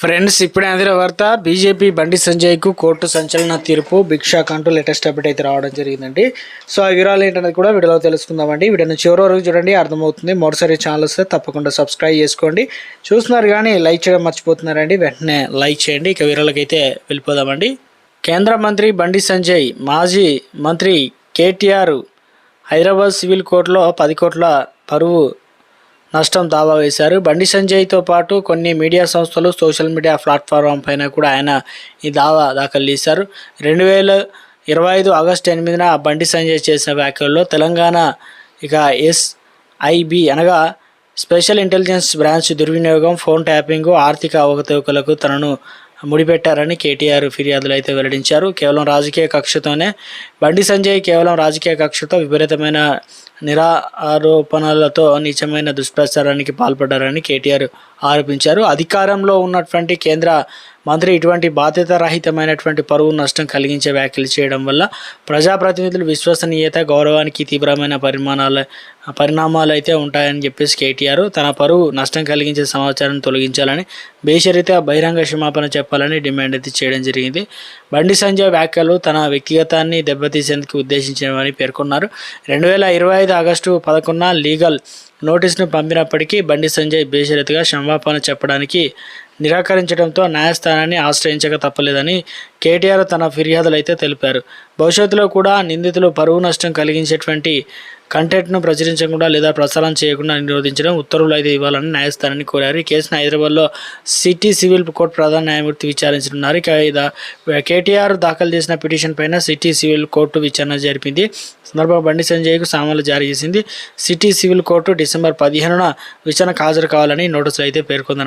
Friends ఇప్పుడే అందిన వార్త బీజేపీ బండి సంజయ్కు కోర్టు సంచలన తీర్పు బిగ్ షాక్ అంటూ లేటెస్ట్ అప్డేట్ అయితే రావడం జరిగిందండి. సో ఆ వివరాలు ఏంటనేది కూడా వీడియోలో తెలుసుకుందామండి. వీడియోని చివరి వరకు చూడండి అర్థమవుతుంది. మరోసారి ఛానల్ వస్తే తప్పకుండా సబ్స్క్రైబ్ చేసుకోండి. చూస్తున్నారు కానీ లైక్ చేయడం మర్చిపోతున్నారండి. వెంటనే లైక్ చేయండి. ఇక వివరాలకైతే అయితే వెళ్ళిపోదామండి. కేంద్ర మంత్రి బండి సంజయ్ మాజీ మంత్రి కేటీఆర్ హైదరాబాద్ సివిల్ కోర్టులో పది కోట్ల పరువు నష్టం దావా వేశారు. బండి సంజయ్తో పాటు కొన్ని మీడియా సంస్థలు సోషల్ మీడియా ప్లాట్ఫామ్ పైన కూడా ఆయన ఈ దావా దాఖలు చేశారు. రెండు వేల ఇరవై ఐదు ఆగస్టు ఎనిమిదిన బండి సంజయ్ చేసిన వ్యాఖ్యల్లో తెలంగాణ ఇక ఎస్ఐబి అనగా స్పెషల్ ఇంటెలిజెన్స్ బ్రాంచ్ దుర్వినియోగం ఫోన్ ట్యాపింగ్ ఆర్థిక అవకతవకలకు తనను ముడిపెట్టారని కేటీఆర్ ఫిర్యాదులు అయితే వెల్లడించారు. కేవలం రాజకీయ కక్షతోనే బండి సంజయ్ కేవలం రాజకీయ కక్షతో విపరీతమైన నిరారోపణలతో నీచమైన దుష్ప్రచారానికి పాల్పడ్డారని కేటీఆర్ ఆరోపించారు. అధికారంలో ఉన్నటువంటి కేంద్ర మంత్రి ఇటువంటి బాధ్యతారహితమైనటువంటి పరువు నష్టం కలిగించే వ్యాఖ్యలు చేయడం వల్ల ప్రజాప్రతినిధులు విశ్వసనీయత గౌరవానికి తీవ్రమైన పరిమాణాలు పరిణామాలు అయితే ఉంటాయని చెప్పేసి కేటీఆర్ తన పరువు నష్టం కలిగించే సమాచారం తొలగించాలని బేషరిత బహిరంగ క్షమాపణ చెప్పాలని డిమాండ్ అయితే చేయడం జరిగింది. బండి సంజయ్ వ్యాఖ్యలు తన వ్యక్తిగతాన్ని దెబ్బతీసేందుకు ఉద్దేశించినవని పేర్కొన్నారు. రెండు వేల ఇరవై ఐదు ఆగస్టు పదకొండున లీగల్ నోటీస్ను పంపినప్పటికీ బండి సంజయ్ బేషరతుగా క్షమాపణ చెప్పడానికి నిరాకరించడంతో న్యాయస్థానాన్ని ఆశ్రయించక తప్పలేదని కేటీఆర్ తన ఫిర్యాదులు అయితే తెలిపారు. భవిష్యత్తులో కూడా నిందితులు పరువు నష్టం కలిగించేటువంటి కంటెంట్ను ప్రచురించకుండా లేదా ప్రసారం చేయకుండా నిరోధించడం ఉత్తర్వులు అయితే ఇవ్వాలని న్యాయస్థానాన్ని కోరారు. ఈ కేసును హైదరాబాద్లో సిటీ సివిల్ కోర్టు ప్రధాన న్యాయమూర్తి విచారించనున్నారు. కేటీఆర్ దాఖలు చేసిన పిటిషన్ పైన సిటీ సివిల్ కోర్టు విచారణ జరిపింది. సందర్భంగా బండి సంజయ్కు సామాన్లు జారీ చేసింది. సిటీ సివిల్ కోర్టు డిసెంబర్ పదిహేనున విచారణకు హాజరు కావాలని నోటీసులు అయితే పేర్కొంది